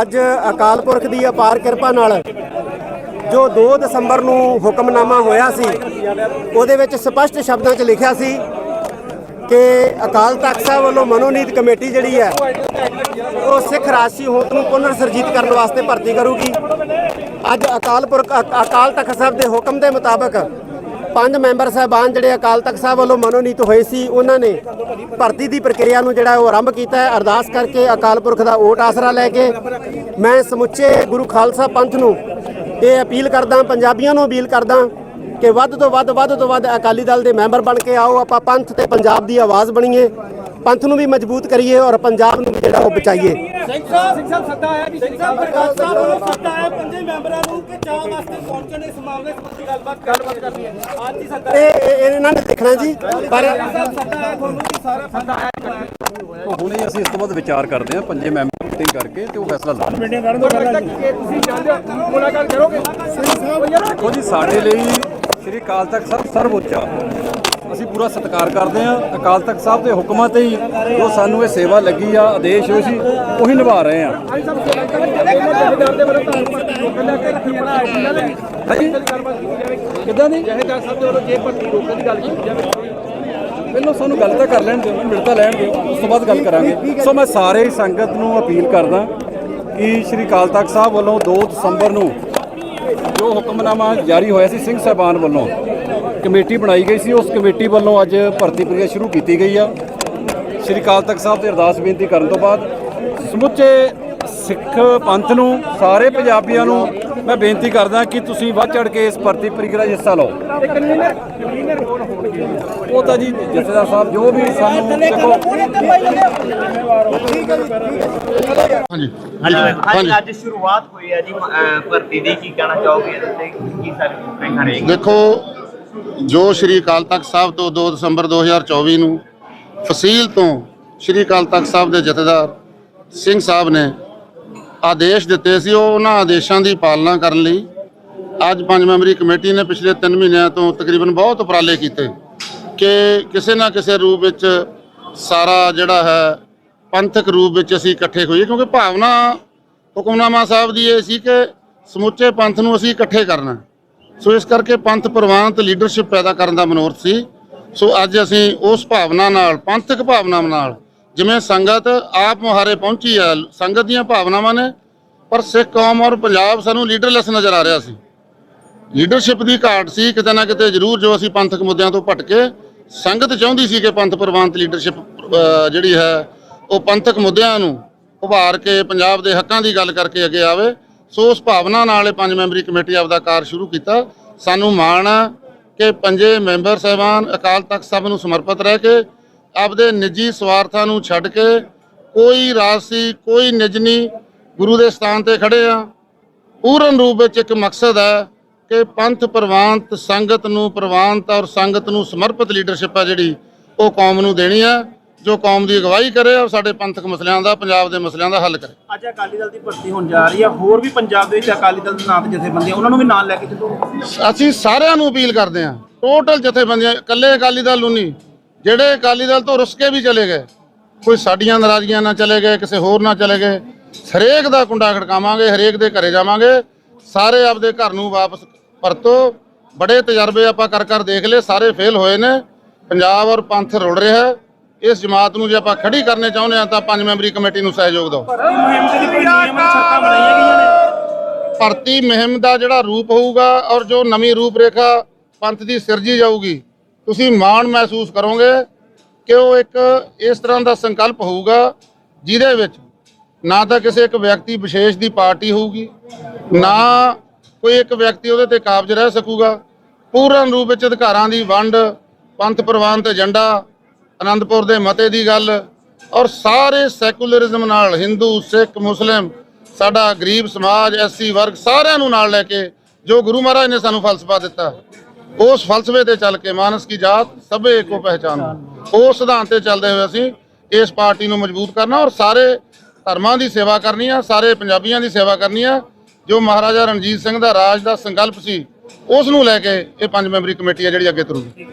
ਅੱਜ ਅਕਾਲ ਪੁਰਖ ਦੀ ਅਪਾਰ ਕਿਰਪਾ ਨਾਲ ਜੋ 2 ਦਸੰਬਰ ਨੂੰ ਹੁਕਮਨਾਮਾ ਹੋਇਆ ਸੀ, ਉਹਦੇ ਵਿੱਚ ਸਪਸ਼ਟ ਸ਼ਬਦਾਂ 'ਚ ਲਿਖਿਆ ਸੀ ਕਿ ਅਕਾਲ ਤਖਤ ਸਾਹਿਬ ਵੱਲੋਂ ਮਨੋਨੀਤ ਕਮੇਟੀ ਜਿਹੜੀ ਹੈ, ਉਹ ਸਿੱਖ ਰਾਸ਼ੀ ਹੋਂਦ ਨੂੰ ਪੁਨਰ ਸਰਜੀਤ ਕਰਨ ਵਾਸਤੇ ਭਰਤੀ ਕਰੂਗੀ। ਅੱਜ ਅਕਾਲ ਪੁਰਖ ਅਕਾਲ ਤਖਤ ਸਾਹਿਬ ਦੇ ਹੁਕਮ ਦੇ ਮੁਤਾਬਕ ਪੰਜ ਮੈਂਬਰ ਸਾਹਿਬਾਨ ਜਿਹੜੇ ਅਕਾਲ ਤਖਤ ਸਾਹਿਬ ਵੱਲੋਂ ਮਨੋਨੀਤ ਹੋਏ ਸੀ, ਉਹਨਾਂ ਨੇ ਭਰਤੀ ਦੀ ਪ੍ਰਕਿਰਿਆ ਨੂੰ ਜਿਹੜਾ ਉਹ ਆਰੰਭ ਕੀਤਾ ਹੈ। ਅਰਦਾਸ ਕਰਕੇ ਅਕਾਲ ਪੁਰਖ ਦਾ ਓਟ ਆਸਰਾ ਲੈ ਕੇ ਮੈਂ ਸਮੁੱਚੇ ਗੁਰੂ ਖਾਲਸਾ ਪੰਥ ਨੂੰ ਇਹ ਅਪੀਲ ਕਰਦਾ, ਪੰਜਾਬੀਆਂ ਨੂੰ ਅਪੀਲ ਕਰਦਾ ਕਿ ਵੱਧ ਤੋਂ ਵੱਧ ਵੱਧ ਤੋਂ ਵੱਧ ਅਕਾਲੀ ਦਲ ਦੇ ਮੈਂਬਰ ਬਣ ਕੇ ਆਓ। ਆਪਾਂ ਪੰਥ ਤੇ ਪੰਜਾਬ ਦੀ ਆਵਾਜ਼ ਬਣੀਏ। ਪੰਥ ਨੂੰ ਵੀ ਮਜ਼ਬੂਤ ਕਰੀਏ ਔਰ ਪੰਜਾਬ ਨੂੰ ਵੀ ਜਿਹੜਾ ਉਹ ਬਚਾਈਏ। ਸਿੰਘ ਸਾਹਿਬ ਸਿੰਘ ਸਾਹਿਬ ਸੱਦਾ ਆਇਆ ਵੀ ਸਿੰਘ ਸਾਹਿਬ ਪ੍ਰਕਾਸ਼ ਸਾਹਿਬ ਵੱਲੋਂ ਸੱਦਾ ਆਇਆ ਪੰਜੇ ਮੈਂਬਰਾਂ ਨੂੰ ਕਿ ਚਾਹ ਵਾਸਤੇ ਪਹੁੰਚਣ ਇਸ ਮਾਮਲੇ ਸੰਬੰਧੀ ਗੱਲਬਾਤ ਗੱਲਬਾਤ ਕਰਨੀ ਹੈ। ਅੱਜ ਹੀ। ਸੱਦਾ ਇਹ ਇਹ- ਇਹਨਾਂ ਨੇ ਦੇਖਣਾ ਜੀ। ਪਰ ਸੱਦਾ ਆਇਆ ਤੁਹਾਨੂੰ ਕਿ ਸਾਰਾ ਸੱਦਾ ਆਇਆ ਹੁਣੇ ਅਸੀਂ ਇਸ ਤੋਂ ਬਾਅਦ ਵਿਚਾਰ ਕਰਦੇ ਹਾਂ ਪੰਜੇ ਮੈਂਬਰ ਮੀਟਿੰਗ ਕਰਕੇ ਤੇ ਉਹ ਫੈਸਲਾ ਲਾਵਾਂਗੇ ਕਿ ਤੁਸੀਂ ਚਾਹੁੰਦੇ ਹੋ ਮੁਲਾਕਾਤ ਕਰੋਗੇ? ਦੇਖੋ ਜੀ ਸਾਡੇ ਲਈ ਸ੍ਰੀ ਅਕਾਲ ਤਖਤ ਸਾਹਿਬ ਸਰਵਉੱਚ। ਅਸੀਂ ਪੂਰਾ ਸਤਿਕਾਰ ਕਰਦੇ ਹਾਂ। ਅਕਾਲ ਤਖਤ ਸਾਹਿਬ ਦੇ ਹੁਕਮਾਂ ਤੇ ਹੀ ਜੋ ਸਾਨੂੰ ਇਹ ਸੇਵਾ ਲੱਗੀ ਆ, ਆਦੇਸ਼ ਹੋਏ ਸੀ, ਉਹੀ ਨਿਭਾ ਰਹੇ ਆ ਹਾਂਜੀ? ਕਿੱਦਾਂ ਦੀ? ਜਹੇਦਾਰ ਸਾਹਿਬ ਦੇ ਵੱਲੋਂ ਜੇ ਭਰਤੀ ਰੋਕਣ ਦੀ ਗੱਲ ਕੀਤੀ ਜਾਵੇ ਪਹਿਲਾਂ ਸਾਨੂੰ ਗੱਲ ਤਾਂ ਕਰ ਲੈਣ ਦਿਓ ਮਿਲ ਤਾਂ ਲੈਣ ਦਿਓ, ਉਸ ਤੋਂ ਬਾਅਦ ਗੱਲ ਕਰਾਂਗੇ। ਸੋ ਮੈਂ ਸਾਰੇ ਸੰਗਤ ਨੂੰ ਅਪੀਲ ਕਰਦਾ ਕਿ ਸ੍ਰੀ ਅਕਾਲ ਤਖਤ ਸਾਹਿਬ ਵੱਲੋਂ 2 ਦਸੰਬਰ ਨੂੰ ਜੋ ਹੁਕਮਨਾਮਾ ਜਾਰੀ ਹੋਇਆ ਸੀ ਸਿੰਘ ਸਾਹਿਬਾਨ ਵੱਲੋਂ ਕਮੇਟੀ ਬਣਾਈ ਗਈ ਸੀ ਉਸ ਕਮੇਟੀ ਵੱਲੋਂ ਅੱਜ ਭਰਤੀ ਪ੍ਰਕਿਰਿਆ ਸ਼ੁਰੂ ਕੀਤੀ ਗਈ ਆ। ਸ੍ਰੀ ਅਕਾਲ ਤਖਤ ਸਾਹਿਬ ਤੇ ਅਰਦਾਸ ਬੇਨਤੀ ਕਰਨ ਤੋਂ ਬਾਅਦ ਸਮੁੱਚੇ ਸਿੱਖ ਪੰਥ ਨੂੰ ਸਾਰੇ ਪੰਜਾਬੀਆਂ ਨੂੰ ਮੈਂ ਬੇਨਤੀ ਕਰਦਾ ਕਿ ਤੁਸੀਂ ਵੱਧ ਚੜ ਕੇ ਇਸ ਭਰਤੀ ਪ੍ਰਕਿਰਿਆ 'ਚ ਹਿੱਸਾ ਲਓ। ਉਹ ਤਾਂ ਜੀ ਜਥੇਦਾਰ ਸਾਹਿਬ ਜੋ ਵੀ ਸਾਨੂੰ ਦੇਖੋ ਹਾਂਜੀ। ਹਾਂਜੀ। ਅੱਜ ਸ਼ੁਰੂਆਤ ਹੋਈ ਹੈ ਜੀ ਭਰਤੀ ਦੀ ਕੀ ਕਹਿਣਾ ਚਾਹੋਗੇ ਤੇ? ਕੀ ਸਾਰੇ ਦੇਖੋ ਜੋ ਸ਼੍ਰੀ ਅਕਾਲ ਤਖਤ ਸਾਹਿਬ ਤੋਂ 2 ਦਸੰਬਰ 2024 ਨੂੰ ਫਸੀਲ ਤੋਂ ਸ਼੍ਰੀ ਅਕਾਲ ਤਖਤ ਸਾਹਿਬ ਦੇ ਜਥੇਦਾਰ ਸਿੰਘ ਸਾਹਿਬ ਨੇ ਆਦੇਸ਼ ਦਿੱਤੇ ਸੀ, ਉਹ ਉਹਨਾਂ ਆਦੇਸ਼ਾਂ ਦੀ ਪਾਲਣਾ ਕਰਨ ਲਈ ਅੱਜ ਪੰਜ ਮੈਂਬਰੀ ਕਮੇਟੀ ਨੇ ਪਿਛਲੇ 3 ਮਹੀਨਿਆਂ ਤੋਂ ਤਕਰੀਬਨ ਬਹੁਤ ਉਪਰਾਲੇ ਕੀਤੇ ਕਿ ਕਿਸੇ ਨਾ ਕਿਸੇ ਰੂਪ ਵਿੱਚ ਸਾਰਾ ਜਿਹੜਾ ਹੈ ਪੰਥਕ ਰੂਪ ਵਿੱਚ ਅਸੀਂ ਇਕੱਠੇ ਹੋਈਏ, ਕਿਉਂਕਿ ਭਾਵਨਾ ਹੁਕਮਨਾਮਾ ਸਾਹਿਬ ਦੀ ਇਹ ਸੀ ਕਿ ਸਮੁੱਚੇ ਪੰਥ ਨੂੰ ਅਸੀਂ ਇਕੱਠੇ ਕਰਨਾ। ਸੋ ਇਸ ਕਰਕੇ ਪੰਥ ਪ੍ਰਵਾਨ ਤੇ ਲੀਡਰਸ਼ਿਪ ਪੈਦਾ ਕਰਨ ਦਾ ਮਨੋਰਥ ਸੀ। ਸੋ ਅੱਜ ਅਸੀਂ ਉਸ ਭਾਵਨਾ ਨਾਲ, ਪੰਥਕ ਭਾਵਨਾਵਾਂ ਨਾਲ, ਜਿਵੇਂ ਸੰਗਤ ਆਪ ਮੁਹਾਰੇ ਪਹੁੰਚੀ ਆ ਸੰਗਤ ਦੀਆਂ ਭਾਵਨਾਵਾਂ ਨੇ, ਪਰ ਸਿੱਖ ਕੌਮ ਔਰ ਪੰਜਾਬ ਸਾਨੂੰ ਲੀਡਰਲੈਸ ਨਜ਼ਰ ਆ ਰਿਹਾ ਸੀ। ਲੀਡਰਸ਼ਿਪ ਦੀ ਘਾਟ ਸੀ, ਕਿਤੇ ਨਾ ਕਿਤੇ ਜ਼ਰੂਰ ਜੋ ਅਸੀਂ ਪੰਥਕ ਮੁੱਦਿਆਂ ਤੋਂ ਭਟਕੇ, ਸੰਗਤ ਚਾਹੁੰਦੀ ਸੀ ਕਿ ਪੰਥ ਪ੍ਰਵਾਨਤ ਲੀਡਰਸ਼ਿਪ ਜਿਹੜੀ ਹੈ, ਉਹ ਪੰਥਕ ਮੁੱਦਿਆਂ ਨੂੰ ਉਭਾਰ ਕੇ ਪੰਜਾਬ ਦੇ ਹੱਕਾਂ ਦੀ ਗੱਲ ਕਰਕੇ ਅੱਗੇ ਆਵੇ। ਸੋ ਉਸ ਭਾਵਨਾ ਨਾਲ ਇਹ ਪੰਜ ਮੈਂਬਰੀ ਕਮੇਟੀ ਆਪਦਾ ਕਾਰ ਸ਼ੁਰੂ ਕੀਤਾ। ਸਾਨੂੰ ਮਾਣ ਹੈ ਕਿ ਪੰਜੇ ਮੈਂਬਰ ਸਹਿਬਾਨ ਅਕਾਲ ਤਖਤ ਸਾਹਿਬ ਨੂੰ ਸਮਰਪਿਤ ਰਹਿ ਕੇ ਆਪਦੇ ਨਿੱਜੀ ਸਵਾਰਥਾਂ ਨੂੰ ਛੱਡ ਕੇ ਕੋਈ ਰਾਜਸੀ ਕੋਈ ਨਿਜ ਨਹੀਂ, ਗੁਰੂ ਦੇ ਸਥਾਨ ਤੇ ਖੜੇ ਆ। ਪੂਰਨ ਰੂਪ ਵਿੱਚ ਇੱਕ ਮਕਸਦ ਹੈ ਕਿ ਪੰਥ ਪ੍ਰਵਾਨਤ, ਸੰਗਤ ਨੂੰ ਪ੍ਰਵਾਨਤ ਔਰ ਸੰਗਤ ਨੂੰ ਸਮਰਪਿਤ ਲੀਡਰਸ਼ਿਪ ਹੈ ਜਿਹੜੀ ਉਹ ਕੌਮ ਨੂੰ ਦੇਣੀ ਹੈ। ਜੋ ਕੌਮ ਦੀ ਅਗਵਾਈ ਕਰੇ ਔਰ ਸਾਡੇ ਪੰਥਕ ਮਸਲਿਆਂ ਦਾ ਪੰਜਾਬ ਦੇ ਮਸਲਿਆਂ ਦਾ ਹੱਲ ਕਰੇ। ਅੱਜ ਅਕਾਲੀ ਦਲ ਦੀ ਭਰਤੀ ਹੋਣ ਜਾ ਰਹੀ ਹੈ ਹੋਰ ਵੀ ਪੰਜਾਬ ਦੇ ਵਿੱਚ ਅਕਾਲੀ ਦਲ ਦੇ ਨਾਂ ਤੇ ਜਥੇਬੰਦੀਆਂ ਉਹਨਾਂ ਨੂੰ ਵੀ ਨਾਲ ਲੈ ਕੇ ਚੱਲੋ। ਅਸੀਂ ਸਾਰਿਆਂ ਨੂੰ ਅਪੀਲ ਕਰਦੇ ਹਾਂ ਟੋਟਲ ਜਥੇਬੰਦੀਆਂ ਇਕੱਲੇ ਅਕਾਲੀ ਦਲ ਨੂੰ ਨਹੀਂ ਜਿਹੜੇ ਅਕਾਲੀ ਦਲ ਤੋਂ ਰੁੱਸ ਕੇ ਵੀ ਚਲੇ ਗਏ ਕੋਈ ਸਾਡੀਆਂ ਨਾਰਾਜ਼ਗੀਆਂ ਨਾਲ ਚਲੇ ਗਏ ਕਿਸੇ ਹੋਰ ਨਾਲ ਚਲੇ ਗਏ ਹਰੇਕ ਦਾ ਕੁੰਡਾ ਖੜਕਾਵਾਂਗੇ ਹਰੇਕ ਦੇ ਘਰੇ ਜਾਵਾਂਗੇ ਸਾਰੇ ਆਪਦੇ ਘਰ ਨੂੰ ਵਾਪਸ ਪਰਤੋ ਬੜੇ ਤਜਰਬੇ ਆਪਾਂ ਕਰ ਕਰ ਦੇਖ ਲਏ ਸਾਰੇ ਫੇਲ ਹੋਏ ਨੇ ਪੰਜਾਬ ਔਰ ਪੰਥ ਰੁੜ ਰਿਹਾ ਹੈ। ਇਸ ਜਮਾਤ ਨੂੰ ਜੇ ਆਪਾਂ ਖੜੀ ਕਰਨੇ ਚਾਹੁੰਦੇ ਹਾਂ ਤਾਂ ਪੰਜ ਮੈਂਬਰੀ ਕਮੇਟੀ ਨੂੰ ਸਹਿਯੋਗ ਦਿਓ। ਮੁਹਿੰਮ ਦੇ ਕੋਈ ਨਿਯਮ ਸ਼ਰਤਾਂ ਬਣਾਈਆਂ ਗਈਆਂ ਨੇ। ਭਰਤੀ ਮੁਹਿੰਮ ਦਾ ਜਿਹੜਾ ਰੂਪ ਹੋਊਗਾ ਔਰ ਜੋ ਨਵੀਂ ਰੂਪਰੇਖਾ ਪੰਥ ਦੀ ਸਿਰਜੀ ਜਾਊਗੀ ਤੁਸੀਂ ਮਾਣ ਮਹਿਸੂਸ ਕਰੋਗੇ ਕਿ ਉਹ ਇੱਕ ਇਸ ਤਰ੍ਹਾਂ ਦਾ ਸੰਕਲਪ ਹੋਊਗਾ ਜਿਹਦੇ ਵਿੱਚ ਨਾ ਤਾਂ ਕਿਸੇ ਇੱਕ ਵਿਅਕਤੀ ਵਿਸ਼ੇਸ਼ ਦੀ ਪਾਰਟੀ ਹੋਊਗੀ ਨਾ ਕੋਈ ਇੱਕ ਵਿਅਕਤੀ ਉਹਦੇ ਤੇ ਕਾਬਜ ਰਹਿ ਸਕੂਗਾ। ਪੂਰਨ ਰੂਪ ਵਿੱਚ ਅਧਿਕਾਰਾਂ ਦੀ ਵੰਡ ਪੰਥ ਪ੍ਰਵਾਨ ਤੇ ਏਜੰਡਾ ਅਨੰਦਪੁਰ ਦੇ ਮਤੇ ਦੀ ਗੱਲ ਔਰ ਸਾਰੇ ਸੈਕੂਲਰਿਜ਼ਮ ਨਾਲ, ਹਿੰਦੂ, ਸਿੱਖ, ਮੁਸਲਿਮ, ਸਾਡਾ ਗਰੀਬ ਸਮਾਜ, ਐਸਸੀ ਵਰਗ ਸਾਰਿਆਂ ਨੂੰ ਨਾਲ ਲੈ ਕੇ ਜੋ ਗੁਰੂ ਮਹਾਰਾਜ ਨੇ ਸਾਨੂੰ ਫਲਸਫਾ ਦਿੱਤਾ, ਉਸ ਫਲਸਫੇ ਤੇ ਚੱਲ ਕੇ ਮਾਨਸ ਕੀ ਜਾਤ ਸਭੇ ਇੱਕੋ ਪਹਿਚਾਨ ਉਸ ਸਿਧਾਂਤ ਤੇ ਚੱਲਦੇ ਹੋਏ ਅਸੀਂ ਇਸ ਪਾਰਟੀ ਨੂੰ ਮਜ਼ਬੂਤ ਕਰਨਾ ਔਰ ਸਾਰੇ ਧਰਮਾਂ ਦੀ ਸੇਵਾ ਕਰਨੀ ਆ, ਸਾਰੇ ਪੰਜਾਬੀਆਂ ਦੀ ਸੇਵਾ ਕਰਨੀ ਆ, ਜੋ ਮਹਾਰਾਜਾ ਰਣਜੀਤ ਸਿੰਘ ਦਾ ਰਾਜ ਦਾ ਸੰਕਲਪ ਸੀ, ਉਸ ਨੂੰ ਲੈ ਕੇ ਇਹ ਪੰਜ ਮੈਂਬਰੀ ਕਮੇਟੀ ਆ ਜਿਹੜੀ ਅੱਗੇ ਤੁਰੂਗੀ।